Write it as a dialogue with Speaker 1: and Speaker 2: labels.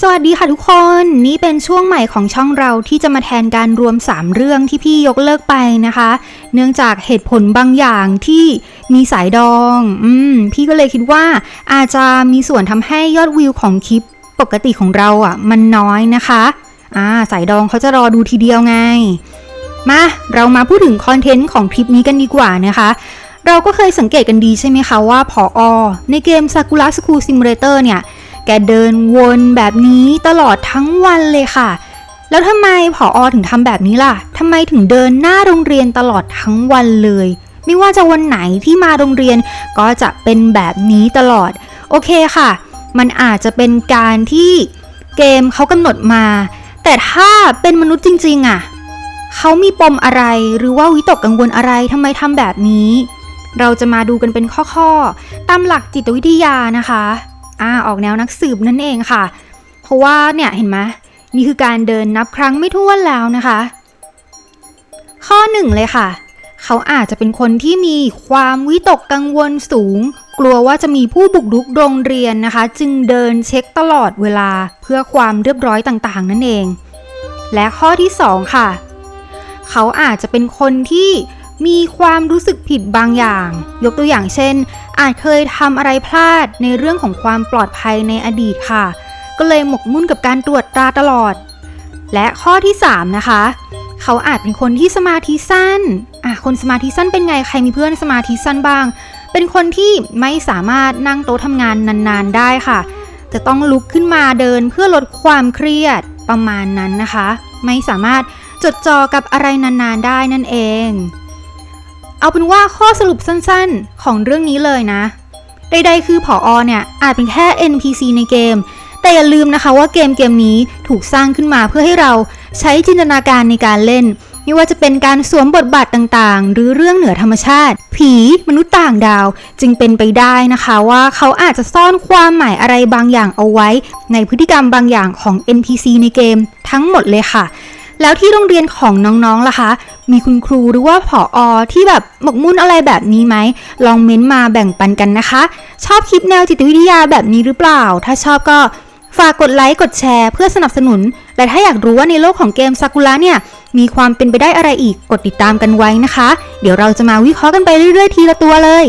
Speaker 1: สวัสดีค่ะทุกคน นี่เป็นช่วงใหม่ของช่องเราที่จะมาแทนการรวม 3 เรื่องที่พี่ยกเลิกไปนะคะ เนื่องจากเหตุผลบางอย่างที่มีสายดอง อืม พี่ก็เลยคิดว่าอาจจะมีส่วนทำให้ยอดวิวของคลิปปกติของเราอะ มันน้อยนะคะ อ่า สายดองเขาจะรอดูทีเดียวไง มา เรามาพูดถึงคอนเทนต์ของคลิปนี้กันดีกว่านะคะเราก็เคยสังเกตกันดีใช่ไหมคะว่าผออในเกม Sakura School Simulator เนี่ย แกเดินวนแบบนี้ตลอดทั้งวันเลยค่ะ แล้วทำไมผออถึงทำแบบนี้ล่ะทำไมถึงเดินหน้าโรงเรียนตลอดทั้งวันเลย ไม่ว่าจะวันไหนที่มาโรงเรียนก็จะเป็นแบบนี้ตลอด โอเคค่ะ มันอาจจะเป็นการที่เกมเขากำหนดมา แต่ถ้าเป็นมนุษย์จริงๆอะเขามีปมอะไรหรือว่าวิตกกังวลอะไรทำไมทำแบบนี้ เราจะมาดูกันเป็นข้อๆ ตามหลักจิตวิทยานะคะ อ่าออกแนวนักสืบนั่นเองค่ะ เพราะว่าเนี่ยเห็นไหมนี่คือการเดินนับครั้งไม่ถ้วนแล้วนะคะ ข้อหนึ่งเลยค่ะ เขาอาจจะเป็นคนที่มีความวิตกกังวลสูง กลัวว่าจะมีผู้บุกรุกโรงเรียนนะคะ จึงเดินเช็คตลอดเวลาเพื่อความเรียบร้อยต่างๆ นั่นเอง และข้อที่สองค่ะ เขาอาจจะเป็นคนที่ มีความรู้สึกผิดบางอย่าง ยกตัวอย่างเช่น อาจเคยทำอะไรพลาดในเรื่องของความปลอดภัยในอดีตค่ะ ก็เลยหมกมุ่นกับการตรวจตราตลอด และข้อที่ 3 นะคะ เขาอาจเป็นคนที่สมาธิสั้นอะคนสมาธิสั้นเป็นไงใครมีเพื่อนสมาธิสั้นบ้าง เป็นคนที่ไม่สามารถนั่งโต๊ะทำงานนานๆได้ค่ะ จะต้องลุกขึ้นมาเดินเพื่อลดความเครียดประมาณนั้นนะคะ ไม่สามารถจดจ่อกับอะไรนานๆได้นั่นเอง เอาเป็นว่าข้อสรุปสั้นๆ ของเรื่องนี้เลยนะ ใดๆคือผออเนี่ยอาจเป็นแค่ NPC ในเกม แต่อย่าลืมนะคะว่าเกมเกมนี้ถูกสร้างขึ้นมาเพื่อให้เราใช้จินตนาการในการเล่น ไม่ว่าจะเป็นการสวมบทบาทต่างๆ หรือเรื่องเหนือธรรมชาติ ผีมนุษย์ต่างดาวจึงเป็นไปได้นะคะว่าเขาอาจจะซ่อนความหมายอะไรบางอย่างเอาไว้ ในพฤติกรรมบางอย่างของ NPC ในเกม ทั้งหมดเลยค่ะแล้วที่โรงเรียนของน้องๆ ล่ะคะ มีคุณครูหรือว่าผออที่แบบหมกมุ่นอะไรแบบนี้ไหม ลองเม้นต์มาแบ่งปันกันนะคะ ชอบคลิปแนวจิตวิทยาแบบนี้หรือเปล่า ถ้าชอบก็ฝากกดไลค์กดแชร์เพื่อสนับสนุน และถ้าอยากรู้ว่าในโลกของเกมซากุระเนี่ย มีความเป็นไปได้อะไรอีกกดติดตามกันไว้นะคะ เดี๋ยวเราจะมาวิเคราะห์กันไปเรื่อยๆทีละตัวเลย